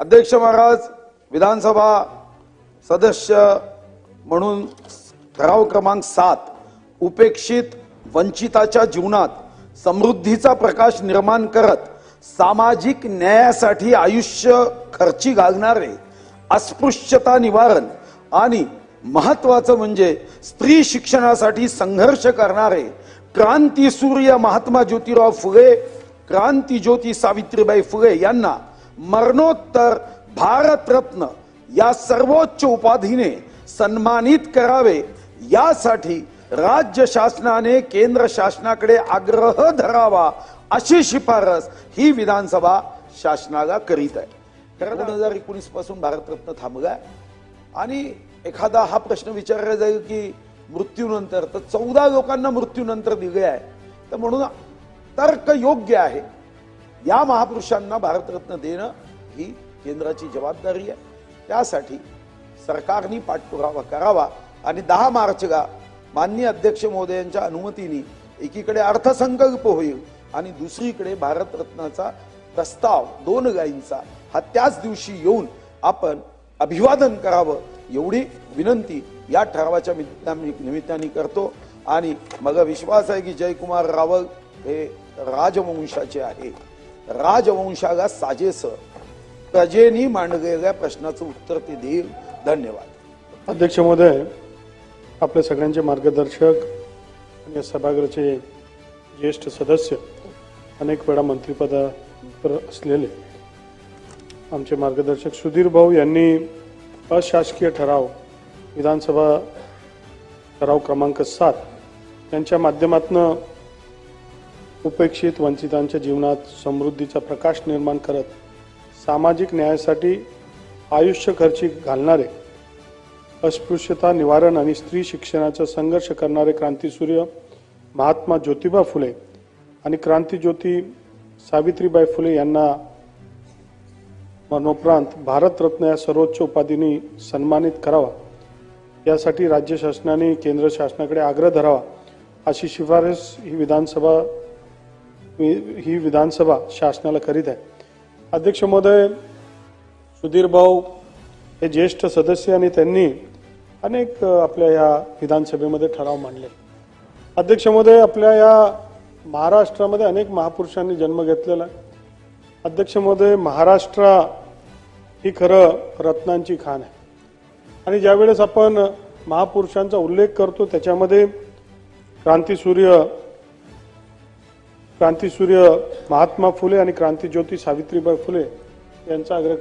अध्यक्ष महाराज विधानसभा सदस्य म्हणून ठराव क्रमांक सात उपेक्षित वंचिताच्या जीवनात समृद्धीचा प्रकाश निर्माण करत सामाजिक न्यायासाठी आयुष्य खर्ची घालणारे अस्पृश्यता निवारण आणि महत्वाचं म्हणजे स्त्री शिक्षणासाठी संघर्ष करणारे क्रांती सूर्य महात्मा ज्योतिराव फुले क्रांती ज्योती सावित्रीबाई फुले यांना मरणोत्तर भारतरत्न या सर्वोच्च उपाधीने सन्मानित करावे यासाठी राज्य शासनाने केंद्र शासनाकडे आग्रह धरावा अशी शिफारस ही विधानसभा शासनाला करीत आहे. कारण दोन हजार एकोणीसपासून भारतरत्न थांबलाय आणि एखादा हा प्रश्न विचारला जाईल की मृत्यूनंतर तर चौदा लोकांना मृत्यूनंतर दिले आहे. तर म्हणून तर्क योग्य आहे. या महापुरुषांना भारतरत्न देणं ही केंद्राची जबाबदारी आहे. त्यासाठी सरकारने पाठपुरावा करावा आणि दहा मार्चला माननीय अध्यक्ष महोदयांच्या अनुमतीने एकीकडे अर्थसंकल्प होईल आणि दुसरीकडे भारतरत्नाचा प्रस्ताव दोन गाईंचा हा त्याच दिवशी येऊन आपण अभिवादन करावं एवढी विनंती या ठरावाच्या निमित्ताने निमित्ताने करतो. आणि मला विश्वास आहे की जयकुमार रावल हे राजवंशाचे आहे. राजवंशाला साजेस. प्रजेनी मांडलेल्या प्रश्नाचं उत्तर ते देईल. धन्यवाद. अध्यक्ष महोदय आपल्या सगळ्यांचे मार्गदर्शक आणि सभागृहाचे ज्येष्ठ सदस्य अनेक वेळा मंत्रिपदावर असलेले आमचे मार्गदर्शक सुधीर भाऊ यांनी अशासकीय ठराव विधानसभा ठराव क्रमांक सात यांच्या माध्यमातून उपेक्षित वंचितांच्या जीवनात समृद्धीचा प्रकाश निर्माण करत सामाजिक न्यायासाठी आयुष्य खर्ची घालणारे अस्पृश्यता निवारण आणि स्त्री शिक्षणाचा संघर्ष करणारे क्रांतीसूर्य महात्मा ज्योतिबा फुले आणि क्रांतीज्योती सावित्रीबाई फुले यांना मरणोपरांत भारतरत्न या सर्वोच्च उपाधीने सन्मानित करावा. यासाठी राज्य शासनाने केंद्र शासनाकडे आग्रह धरावा अशी शिफारस ही विधानसभा ही विधानसभा शासनाला करीत आहे. अध्यक्ष महोदय सुधीर भाऊ हे ज्येष्ठ सदस्य आणि त्यांनी अनेक आपल्या या विधानसभेमध्ये ठराव मांडले. अध्यक्ष महोदय आपल्या या महाराष्ट्रामध्ये अनेक महापुरुषांनी जन्म घेतलेला आहे. अध्यक्ष महोदय महाराष्ट्र ही खरं रत्नांची खाण आहे. आणि ज्यावेळेस आपण महापुरुषांचा उल्लेख करतो त्याच्यामध्ये क्रांतीसूर्य क्रांतीसूर्य महात्मा फुले आणि क्रांतीज्योती सावित्रीबाई फुले यांचा आग्रह